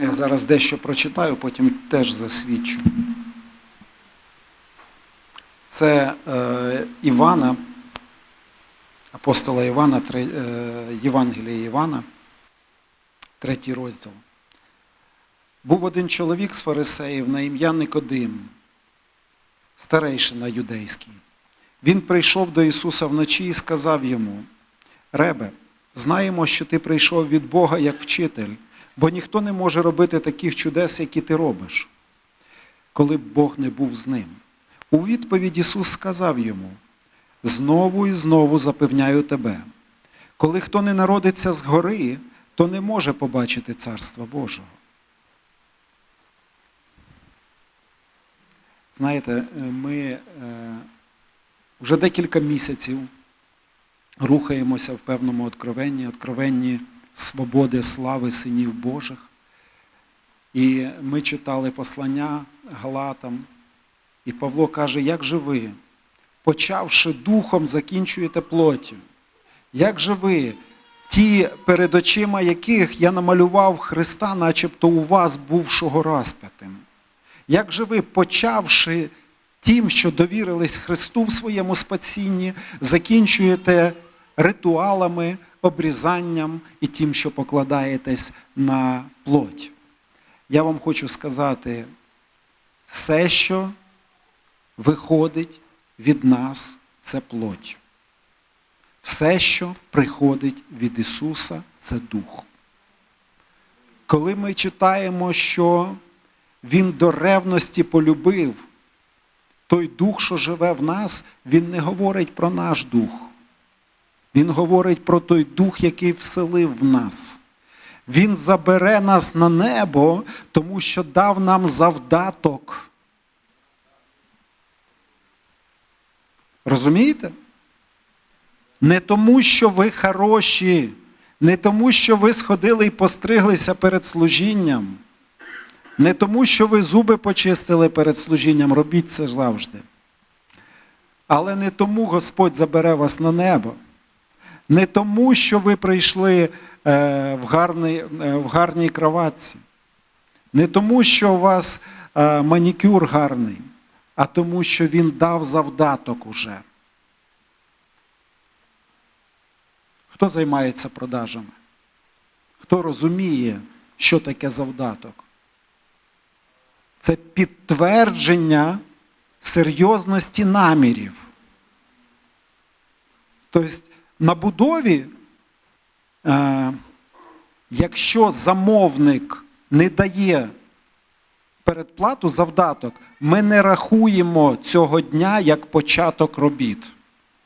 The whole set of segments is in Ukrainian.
Я зараз дещо прочитаю, потім теж засвідчу. Це е, Івана, апостола Івана, три, е, Євангелія Івана, третій розділ. Був один чоловік з фарисеїв на ім'я Никодим, старейшина юдейський. Він прийшов до Ісуса вночі і сказав йому: Ребе, знаємо, що ти прийшов від Бога як вчитель, бо ніхто не може робити таких чудес, які ти робиш, коли б Бог не був з ним. У відповідь Ісус сказав йому: Знову і знову запевняю тебе, коли хто не народиться згори, то не може побачити Царства Божого. Знаєте, ми е, вже декілька місяців рухаємося в певному откровенні, откровенні свободи, слави синів Божих. І ми читали послання Галатам, і Павло каже, як же ви, почавши духом, закінчуєте плоттю? Як же ви, ті, перед очима яких я намалював Христа, начебто у вас бувшого розп'ятим? Як же ви, почавши тим, що довірились Христу в своєму спасінні, закінчуєте ритуалами, обрізанням і тим, що покладаєтесь на плоть? Я вам хочу сказати, все, що виходить від нас, це плоть. Все, що приходить від Ісуса, це Дух. Коли ми читаємо, що Він до ревності полюбив, той дух, що живе в нас, Він не говорить про наш дух. Він говорить про той дух, який вселив в нас. Він забере нас на небо, тому що дав нам завдаток. Розумієте? Не тому, що ви хороші, не тому, що ви сходили і постриглися перед служінням, не тому, що ви зуби почистили перед служінням, робіть це завжди. Але не тому Господь забере вас на небо. Не тому, що ви прийшли е, в, гарний, е, в гарній кроватці. Не тому, що у вас е, манікюр гарний, а тому, що він дав завдаток уже. Хто займається продажами? Хто розуміє, що таке завдаток? Це підтвердження серйозності намірів. Тобто на будові, е, якщо замовник не дає передплату завдаток, ми не рахуємо цього дня як початок робіт.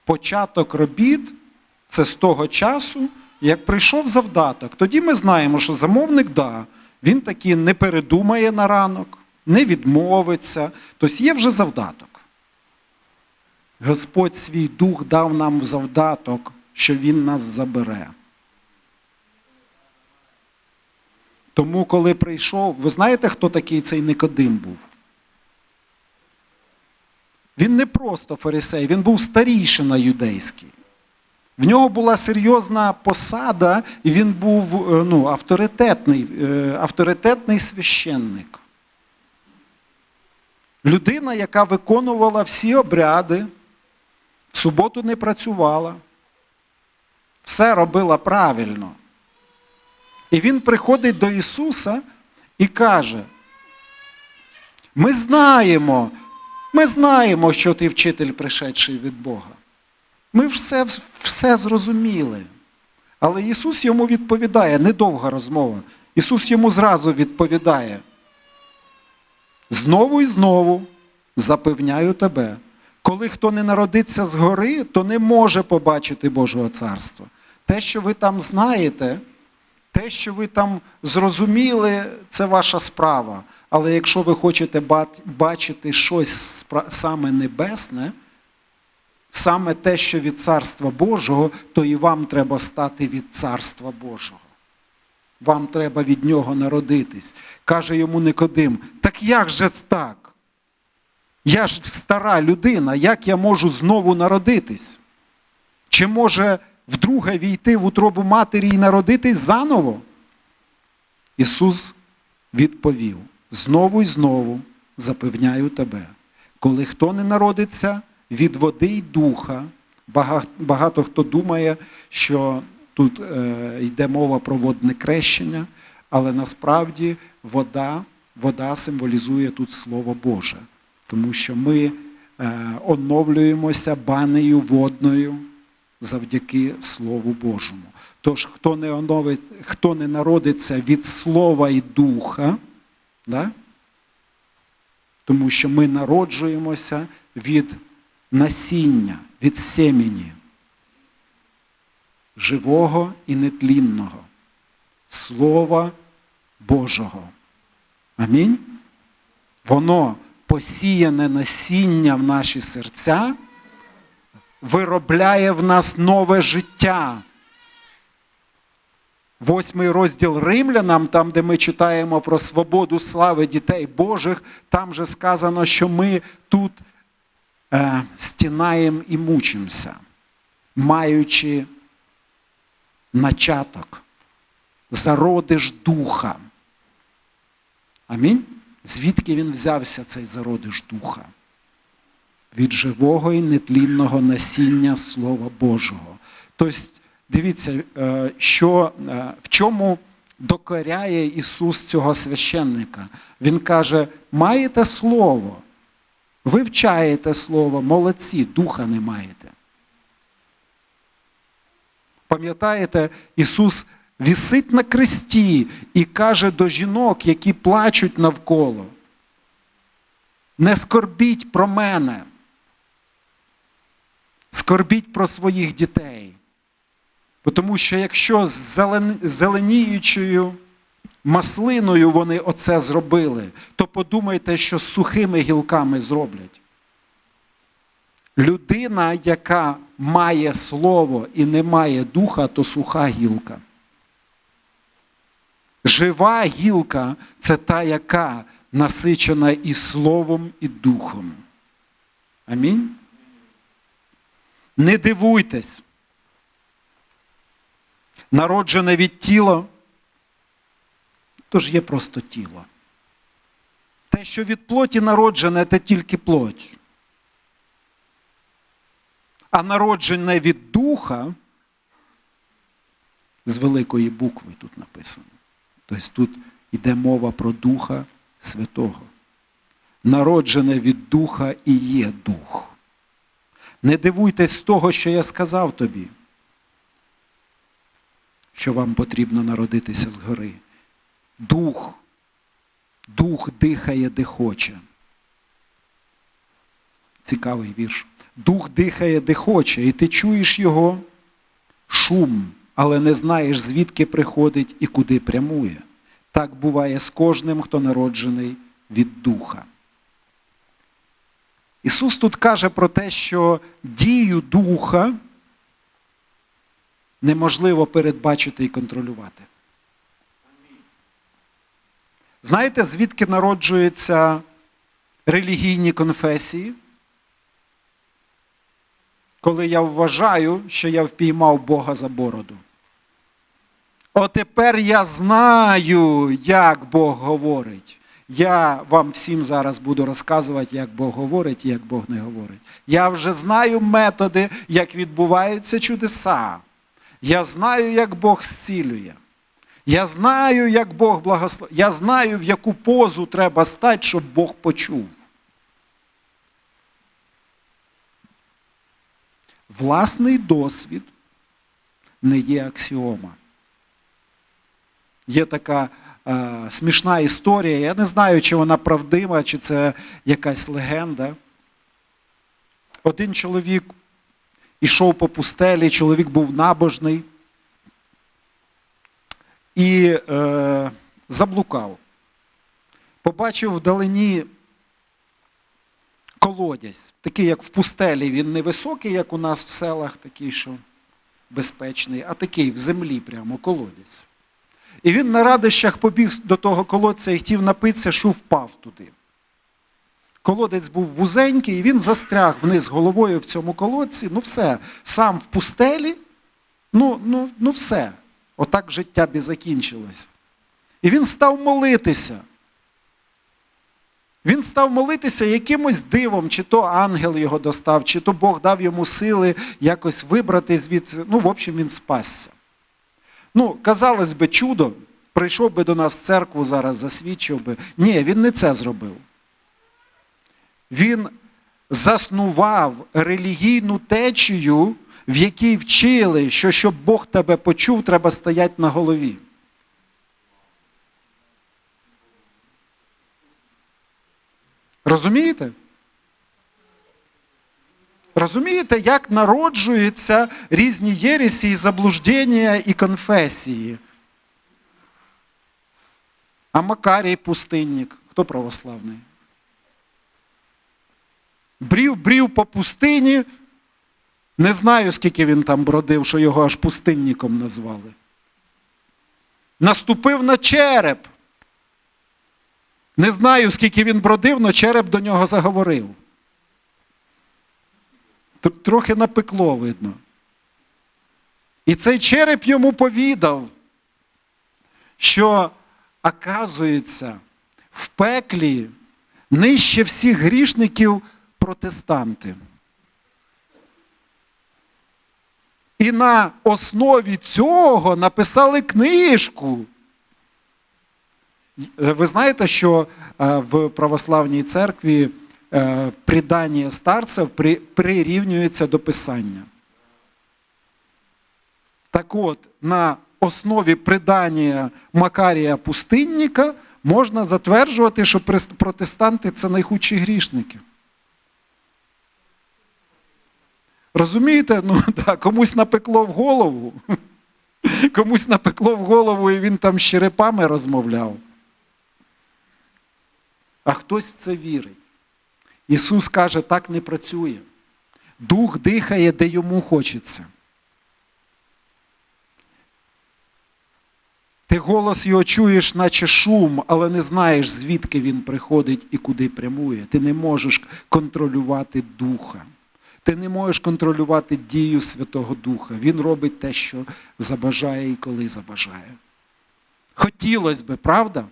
Початок робіт це з того часу, як прийшов завдаток. Тоді ми знаємо, що замовник, да, він таки не передумає на ранок, не відмовиться, тобто є вже завдаток. Господь свій дух дав нам завдаток, що Він нас забере. Тому, коли прийшов, ви знаєте, хто такий цей Никодим був? Він не просто фарисей, він був старійшина юдейський. В нього була серйозна посада, і він був ну, авторитетний, авторитетний священник. Людина, яка виконувала всі обряди, в суботу не працювала, все робила правильно. І він приходить до Ісуса і каже: ми знаємо, ми знаємо, що ти вчитель пришедший від Бога. Ми все, все зрозуміли. Але Ісус йому відповідає, недовга розмова. Ісус йому зразу відповідає. Знову і знову запевняю тебе, коли хто не народиться згори, то не може побачити Божого царства. Те, що ви там знаєте, те, що ви там зрозуміли, це ваша справа. Але якщо ви хочете бачити щось саме небесне, саме те, що від Царства Божого, то і вам треба стати від Царства Божого. Вам треба від нього народитись. Каже йому Никодим, так як же так? Я ж стара людина, як я можу знову народитись? Чи може вдруге війти в утробу матері і народитись заново? Ісус відповів: знову й знову запевняю тебе, коли хто не народиться від води й духа, бага- багато хто думає, що тут е, йде мова про водне крещення, але насправді вода, вода символізує тут Слово Боже, тому що ми е, оновлюємося банею водною завдяки Слову Божому. Тож, хто не, оновить, хто не народиться від Слова і Духа, да? тому що ми народжуємося від насіння, від семені, живого і нетлінного, Слова Божого. Амінь. Воно посіяне насіння в наші серця, виробляє в нас нове життя. Восьмий розділ Римлянам, там, де ми читаємо про свободу слави дітей Божих, там же сказано, що ми тут е, стінаємо і мучимося, маючи начаток, зародиш духа. Амінь. Звідки він взявся, цей зародиш духа? Від живого і нетлінного насіння Слова Божого. Тобто, дивіться, е, що, е, в чому докоряє Ісус цього священника. Він каже: маєте слово, вивчаєте слово, молодці, духа не маєте. Пам'ятаєте, Ісус вісить на кресті і каже до жінок, які плачуть навколо. Не скорбіть про мене. Скорбіть про своїх дітей. Тому що якщо з зеленіючою маслиною вони оце зробили, то подумайте, що з сухими гілками зроблять. Людина, яка має слово і не має духа, то суха гілка. Жива гілка це та, яка насичена і словом, і духом. Амінь. Не дивуйтесь. Народжене від тіла, то ж є просто тіло. Те, що від плоті народжене, це тільки плоть. А народжене від духа, з великої букви тут написано. Тобто тут йде мова про Духа Святого. Народжене від Духа і є Дух. Не дивуйтесь з того, що я сказав тобі, що вам потрібно народитися згори. Дух, дух дихає, де хоче. Цікавий вірш. Дух дихає, де хоче, і ти чуєш його шум, але не знаєш, звідки приходить і куди прямує. Так буває з кожним, хто народжений від Духа. Ісус тут каже про те, що дію Духа неможливо передбачити і контролювати. Знаєте, звідки народжуються релігійні конфесії? Коли я вважаю, що я впіймав Бога за бороду. О, тепер я знаю, як Бог говорить. Я вам всім зараз буду розказувати, як Бог говорить і як Бог не говорить. Я вже знаю методи, як відбуваються чудеса. Я знаю, як Бог зцілює. Я знаю, як Бог благословить. Я знаю, в яку позу треба стати, щоб Бог почув. Власний досвід не є аксіома. Є така смішна історія. Я не знаю, чи вона правдива, чи це якась легенда. Один чоловік ішов по пустелі, чоловік був набожний і е, заблукав. Побачив вдалині колодязь, такий, як в пустелі, він не високий, як у нас в селах, такий, що безпечний, а такий в землі прямо колодязь. І він на радощах побіг до того колодця і хотів напитися, що впав туди. Колодець був вузенький, і він застряг вниз головою в цьому колодці. Ну все, сам в пустелі, ну, ну, ну все. Отак життя б і закінчилось. І він став молитися. Він став молитися якимось дивом, чи то ангел його достав, чи то Бог дав йому сили якось вибрати звідси. Ну, в общем, він спасся. Ну, казалось би, чудо, прийшов би до нас в церкву зараз, засвідчив би. Ні, він не це зробив. Він заснував релігійну течію, в якій вчили, що щоб Бог тебе почув, треба стояти на голові. Розумієте? Розумієте, як народжуються різні єресі, і заблуждення і конфесії? А Макарій пустинник, хто православний? Брів, брів по пустині. Не знаю, скільки він там бродив, що його аж пустинником назвали. Наступив на череп. Не знаю, скільки він бродив, але череп до нього заговорив. Трохи напекло видно. І цей череп йому повідав, що, оказується, в пеклі нижче всіх грішників протестанти. І на основі цього написали книжку. Ви знаєте, що в православній церкві придання старців прирівнюється до писання. Так от, на основі придання Макарія Пустинника можна затверджувати, що протестанти це найхудші грішники. Розумієте, ну да, комусь напекло в голову, комусь напекло в голову, і він там з черепами розмовляв. А хтось в це вірить. Ісус каже, так не працює. Дух дихає, де йому хочеться. Ти голос його чуєш, наче шум, але не знаєш, звідки він приходить і куди прямує. Ти не можеш контролювати духа. Ти не можеш контролювати дію Святого Духа. Він робить те, що забажає і коли забажає. Хотілося би, правда?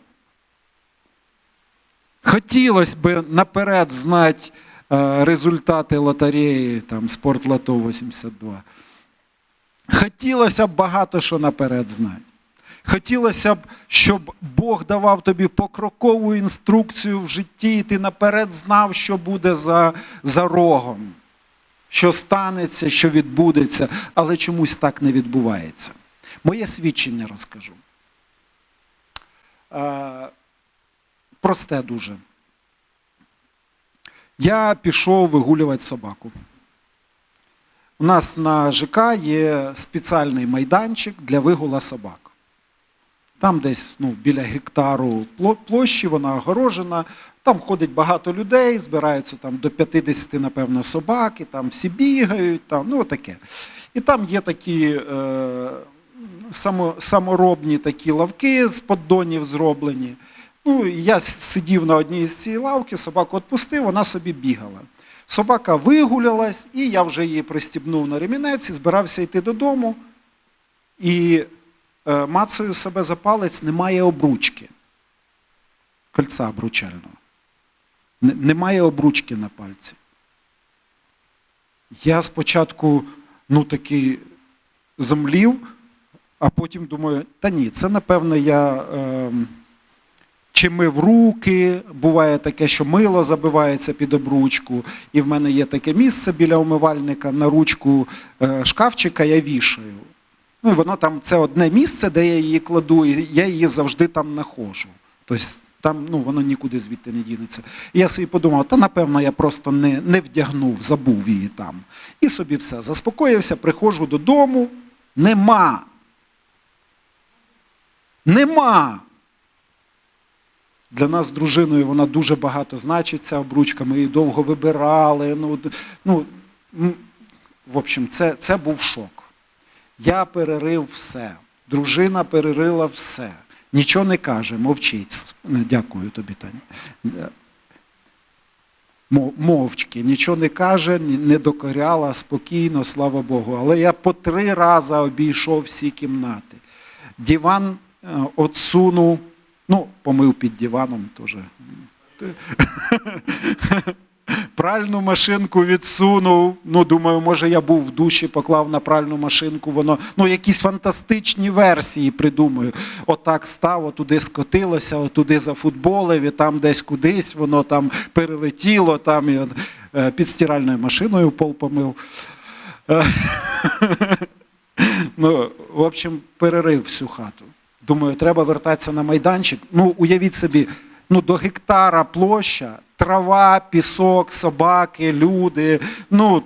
Хотілося б наперед знати е, результати лотереї, там, Спортлото 82. Хотілося б багато що наперед знати. Хотілося б, щоб Бог давав тобі покрокову інструкцію в житті, і ти наперед знав, що буде за, за рогом, що станеться, що відбудеться, але чомусь так не відбувається. Моє свідчення розкажу. Просте дуже. Я пішов вигулювати собаку. У нас на ЖК є спеціальний майданчик для вигула собак. Там десь ну, біля гектару площі, вона огорожена, там ходить багато людей, збираються там до 50, напевно, собаки, там всі бігають, там, ну таке. І там є такі е, само, саморобні такі лавки з поддонів зроблені. Ну, Я сидів на одній з цієї лавки, собаку відпустив, вона собі бігала. Собака вигулялась, і я вже її пристібнув на ремінець і збирався йти додому. І е, мацаю себе за палець, немає обручки. Кольця обручального. Немає обручки на пальці. Я спочатку ну, такий зомлів, а потім думаю, та ні, це, напевно, я. Е, чи мив руки, буває таке, що мило забивається під обручку, і в мене є таке місце біля умивальника на ручку е, шкафчика я вішаю. Ну, і воно там це одне місце, де я її кладу, і я її завжди там знаходжу. Тобто там ну, воно нікуди звідти не дінеться. І я собі подумав, та напевно я просто не не вдягнув, забув її там. І собі все. Заспокоївся, приходжу додому. Нема. Нема. Для нас з дружиною вона дуже багато значиться обручка, ми її довго вибирали. Ну, ну, В общем, це, це був шок. Я перерив все. Дружина перерила все. Нічого не каже, мовчить. Дякую тобі, Таня. Мовчки, нічого не каже, не докоряла, спокійно, слава Богу. Але я по три рази обійшов всі кімнати. Діван отсунув Ну, помив під диваном теж. Пральну машинку відсунув. Ну, думаю, може я був в душі, поклав на пральну машинку, воно, ну, якісь фантастичні версії придумаю. Отак став, отуди скотилося, отуди зафутболив, і там десь кудись, воно там перелетіло, там і, е, під стиральною машиною пол помив. Е, Ну, в общем, перерив всю хату. Думаю, треба вертатися на майданчик. Ну, уявіть собі, ну, до гектара площа, трава, пісок, собаки, люди. Ну,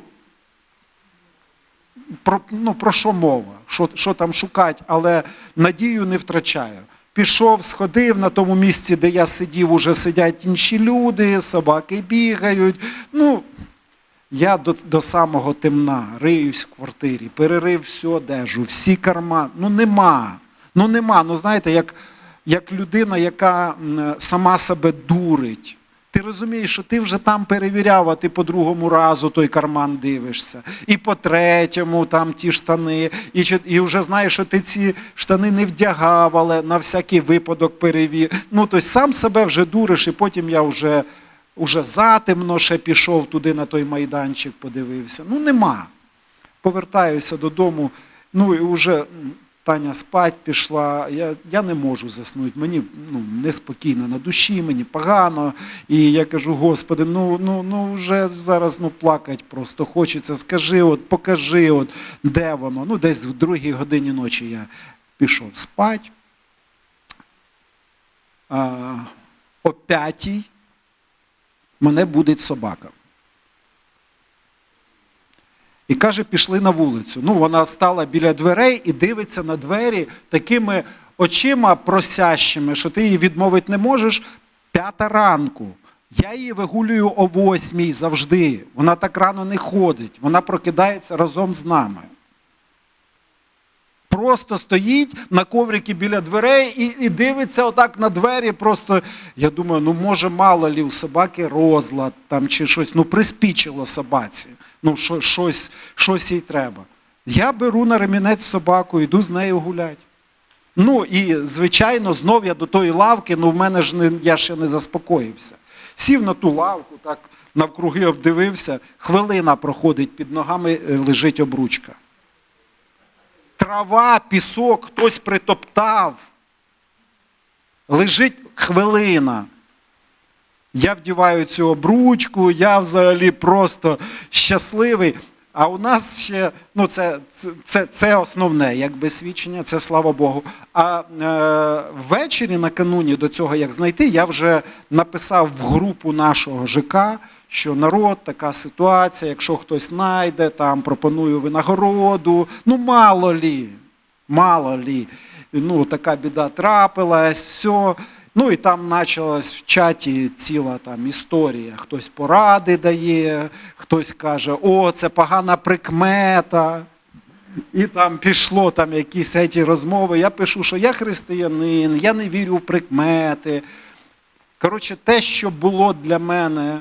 про, ну, про що мова? Що, що там шукати, але надію не втрачаю. Пішов, сходив на тому місці, де я сидів, уже сидять інші люди, собаки бігають. Ну, я до, до самого темна риюсь в квартирі, перерив всю одежу, всі кармани. Ну нема. Ну нема. Ну знаєте, як, як людина, яка сама себе дурить. Ти розумієш, що ти вже там перевіряв, а ти по другому разу той карман дивишся. І по третьому там ті штани. І, і вже знаєш, що ти ці штани не вдягав, але на всякий випадок перевір. Ну, тобто сам себе вже дуриш, і потім я вже, вже затемно ще пішов туди на той майданчик, подивився. Ну, нема. Повертаюся додому. Ну і вже Таня спать пішла. Я, я не можу заснути. Мені ну, неспокійно на душі, мені погано. І я кажу, Господи, ну, ну, ну вже зараз ну, плакать просто хочеться. Скажи, от, покажи, от, де воно. Ну, десь в другій годині ночі я пішов спать. О п'ятій мене будить собака. І каже, пішли на вулицю. Ну, вона стала біля дверей і дивиться на двері такими очима просящими, що ти її відмовити не можеш. П'ята ранку. Я її вигулюю о восьмій завжди. Вона так рано не ходить. Вона прокидається разом з нами. Просто стоїть на коврики біля дверей і, і дивиться отак на двері. Просто я думаю, ну може мало лі у собаки розлад там чи щось, ну приспічило собаці. Ну, що, щось, щось їй треба. Я беру на ремінець собаку, йду з нею гуляти. Ну і, звичайно, знов я до тої лавки, ну в мене ж не, я ще не заспокоївся. Сів на ту лавку, так навкруги обдивився, хвилина проходить, під ногами е, лежить обручка. Трава, пісок, хтось притоптав. Лежить хвилина. Я вдіваю цю обручку, я взагалі просто щасливий. А у нас ще, ну це, це, це, основне, якби свідчення, це слава Богу. А е, ввечері накануні до цього, як знайти, я вже написав в групу нашого ЖК, що народ, така ситуація, якщо хтось знайде, там пропоную винагороду. Ну, мало лі, мало лі. Ну, така біда трапилась, все. Ну і там почалась в чаті ціла там історія. Хтось поради дає, хтось каже, о, це погана прикмета. І там пішло там якісь ці розмови. Я пишу, що я християнин, я не вірю в прикмети. Коротше, те, що було для мене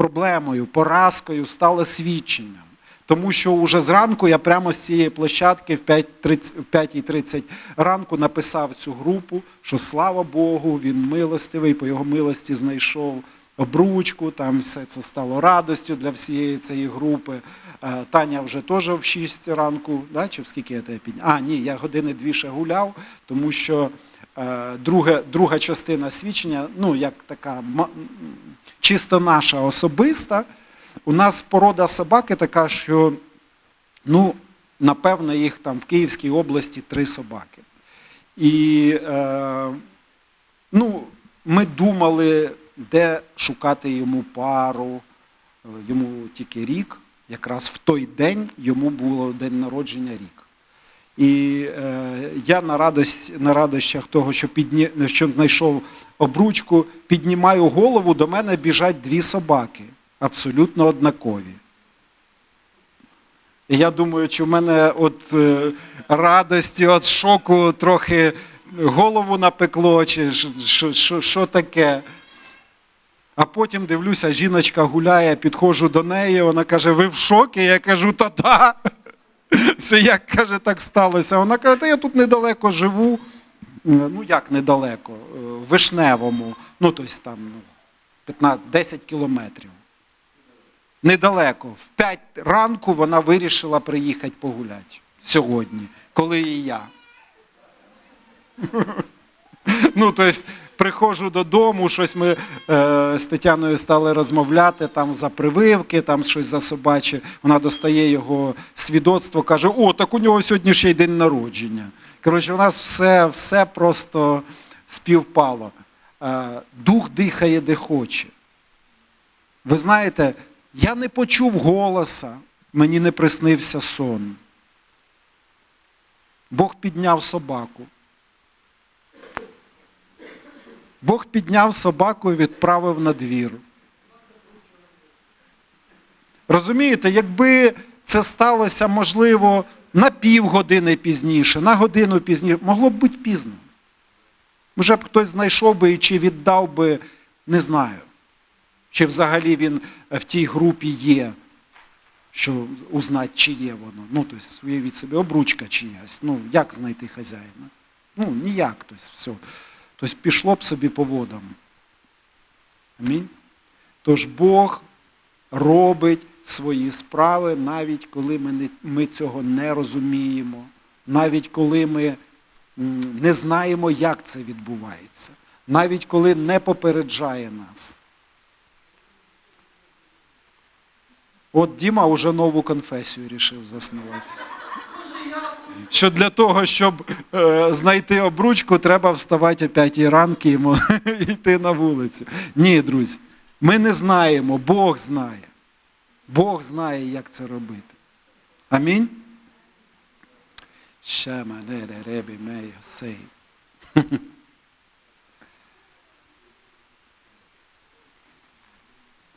проблемою, поразкою, стало свідченням. Тому що вже зранку я прямо з цієї площадки в 5.30 в 5.30 ранку написав цю групу, що слава Богу, він милостивий, по його милості знайшов обручку, там все це стало радостю для всієї цієї групи. Е, Таня вже теж в 6 ранку, да, чи в скільки я тебе підняв? А, ні, я години дві ще гуляв, тому що друга, друга частина свідчення, ну, як така чисто наша особиста. У нас порода собаки така, що, ну, напевно, їх там в Київській області три собаки. І е, ну, ми думали, де шукати йому пару. Е, Йому тільки рік, якраз в той день йому було день народження рік. І е, я на, радость, на радощах того, що, підні, що знайшов обручку, піднімаю голову, до мене біжать дві собаки, абсолютно однакові. І я думаю, чи в мене от е, радості, от шоку трохи голову напекло, чи що- таке. А потім дивлюся, жіночка гуляє, підходжу до неї, вона каже, ви в шокі? Я кажу, та да. Це як каже, так сталося. Вона каже, та я тут недалеко живу. ну як недалеко, е, в Вишневому, ну тобто там ну, 15, 10 кілометрів. Недалеко. В 5 ранку вона вирішила приїхати погуляти сьогодні, коли і я. Ну, тобто, приходжу додому, щось ми е, з Тетяною стали розмовляти там за прививки, там щось за собаче. Вона достає його свідоцтво, каже: о, так у нього сьогодні ще й день народження. Коротше, у нас все, все просто співпало. Е, дух дихає де хоче. Ви знаєте, я не почув голоса, мені не приснився сон. Бог підняв собаку. Бог підняв собаку і відправив на двір. Розумієте, якби це сталося, можливо, на півгодини пізніше, на годину пізніше, могло б бути пізно. Вже б хтось знайшов би і чи віддав би, не знаю. Чи взагалі він в тій групі є, що узнати, чи є воно. Ну, тобто, уявіть собі, обручка чиясь. Ну, як знайти хазяїна? Ну, ніяк. Тобто, все. Тобто пішло б собі по водам. Амінь. Тож Бог робить свої справи, навіть коли ми, не, ми цього не розуміємо, навіть коли ми не знаємо, як це відбувається, навіть коли не попереджає нас. От Діма вже нову конфесію рішив заснувати. Що для того, щоб е, знайти обручку, треба вставати о 5 ранку і йти на вулицю. Ні, друзі, ми не знаємо, Бог знає. Бог знає, як це робити. Амінь. Шама, ребі, мея, сей.